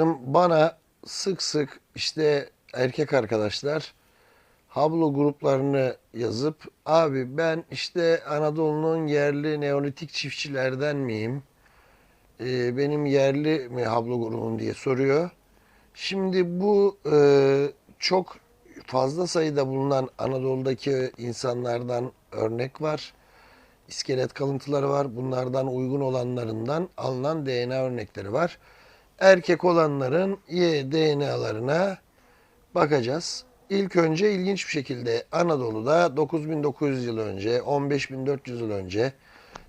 Bana sık sık işte erkek arkadaşlar hablo gruplarını yazıp abi ben işte Anadolu'nun yerli neolitik çiftçilerden miyim? Ee, benim yerli mi hablo grubum diye soruyor. Şimdi bu e, çok fazla sayıda bulunan Anadolu'daki insanlardan örnek var. İskelet kalıntıları var. Bunlardan uygun olanlarından alınan DNA örnekleri var. Erkek olanların Y DNA'larına bakacağız. İlk önce ilginç bir şekilde Anadolu'da 9900 yıl önce, 15400 yıl önce,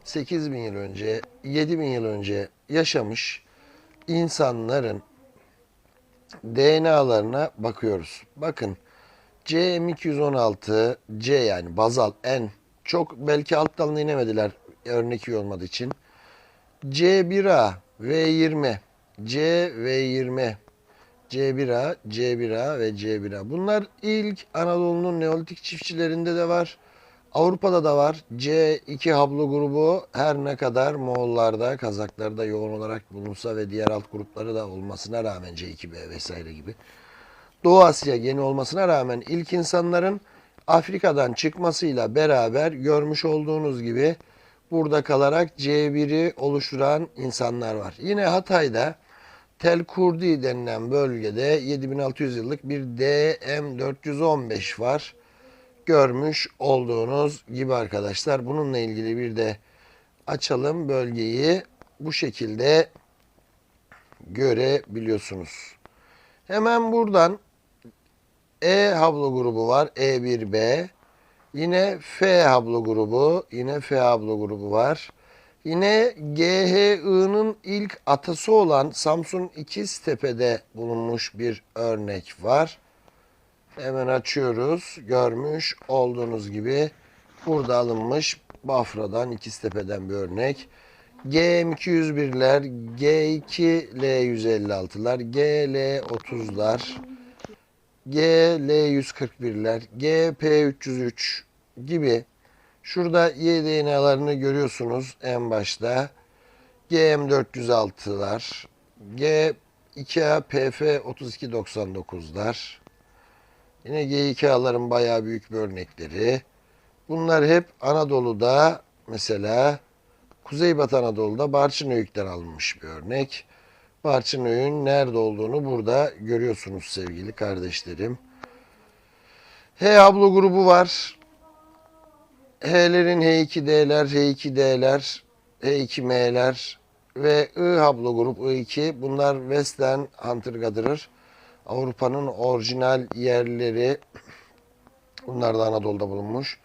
8000 yıl önce, 7000 yıl önce yaşamış insanların DNA'larına bakıyoruz. Bakın CM216, C yani bazal N çok belki alt dalına inemediler örnek iyi olmadığı için. C1A, V20, C V20, C1A, C1A ve C1A. Bunlar ilk Anadolu'nun Neolitik çiftçilerinde de var. Avrupa'da da var. C2 hablo grubu her ne kadar Moğollarda, Kazaklarda yoğun olarak bulunsa ve diğer alt grupları da olmasına rağmen C2B vesaire gibi. Doğu Asya geni olmasına rağmen ilk insanların Afrika'dan çıkmasıyla beraber görmüş olduğunuz gibi burada kalarak C1'i oluşturan insanlar var. Yine Hatay'da Tel Kurdi denilen bölgede 7600 yıllık bir DM415 var. Görmüş olduğunuz gibi arkadaşlar. Bununla ilgili bir de açalım bölgeyi bu şekilde görebiliyorsunuz. Hemen buradan E hablo grubu var. E1B. Yine F hablo grubu. Yine F hablo grubu var. Yine GHI'nin ilk atası olan Samsun İkiztepe'de bulunmuş bir örnek var. Hemen açıyoruz. Görmüş olduğunuz gibi burada alınmış Bafra'dan İkiztepe'den bir örnek. GM201'ler, G2L156'lar, GL30'lar, GL141'ler, GP303 gibi Şurada Y DNA'larını görüyorsunuz en başta. GM406'lar, G2A PF3299'lar. Yine G2A'ların bayağı büyük bir örnekleri. Bunlar hep Anadolu'da mesela Kuzeybatı Anadolu'da Barçınöyük'ten alınmış bir örnek. Barçınöyük'ün nerede olduğunu burada görüyorsunuz sevgili kardeşlerim. H hablo grubu var. H'lerin H2D'ler, H2D'ler, H2M'ler ve I hablo grup I2 bunlar Western Hunter Gatherer. Avrupa'nın orijinal yerleri bunlar da Anadolu'da bulunmuş.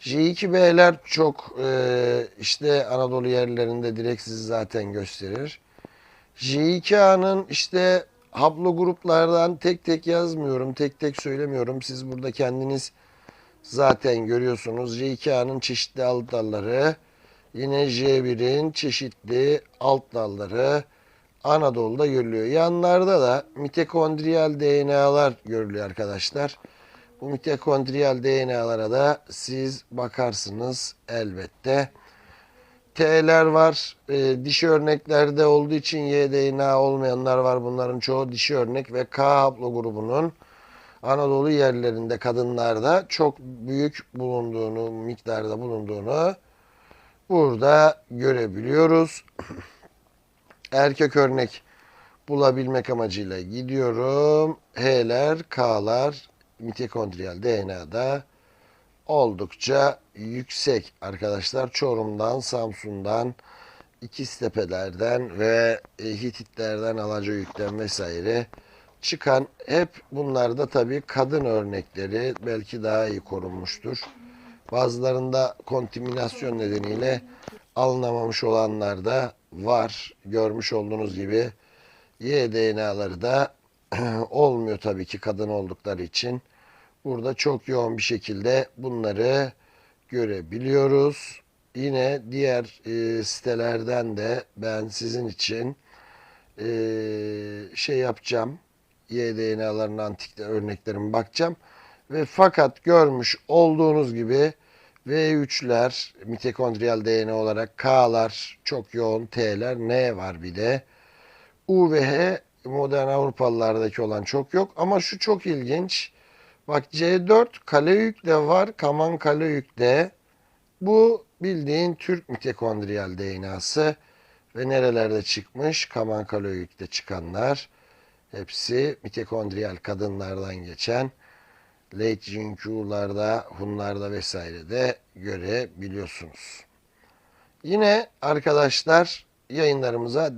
J2B'ler çok e, işte Anadolu yerlerinde direkt sizi zaten gösterir. J2A'nın işte hablo gruplardan tek tek yazmıyorum, tek tek söylemiyorum. Siz burada kendiniz zaten görüyorsunuz J2A'nın çeşitli alt dalları. Yine J1'in çeşitli alt dalları Anadolu'da görülüyor. Yanlarda da mitokondriyal DNA'lar görülüyor arkadaşlar. Bu mitokondriyal DNA'lara da siz bakarsınız elbette. T'ler var. E, dişi örneklerde olduğu için Y DNA olmayanlar var. Bunların çoğu dişi örnek ve K haplo grubunun Anadolu yerlerinde kadınlarda çok büyük bulunduğunu, miktarda bulunduğunu burada görebiliyoruz. Erkek örnek bulabilmek amacıyla gidiyorum. H'ler, K'lar mitokondriyal DNA'da oldukça yüksek arkadaşlar. Çorum'dan, Samsun'dan, İkiztepe'lerden ve Hititlerden, Alacayük'ten vesaire çıkan hep bunlarda tabii kadın örnekleri belki daha iyi korunmuştur. Bazılarında kontaminasyon nedeniyle alınamamış olanlar da var. Görmüş olduğunuz gibi Y DNA'ları da olmuyor tabii ki kadın oldukları için. Burada çok yoğun bir şekilde bunları görebiliyoruz. Yine diğer e, sitelerden de ben sizin için e, şey yapacağım. YDNA'ların antik örneklerine bakacağım. Ve fakat görmüş olduğunuz gibi V3'ler mitokondriyal DNA olarak K'lar çok yoğun, T'ler, N var bir de. U ve H modern Avrupalılardaki olan çok yok. Ama şu çok ilginç. Bak C4 Kaleük de var. Kaman Kaleük de. Bu bildiğin Türk mitokondriyal DNA'sı ve nerelerde çıkmış? Kaman Kaleük'te çıkanlar. Hepsi mitokondriyal kadınlardan geçen late Jinku'larda, Hunlarda vesairede görebiliyorsunuz. Yine arkadaşlar yayınlarımıza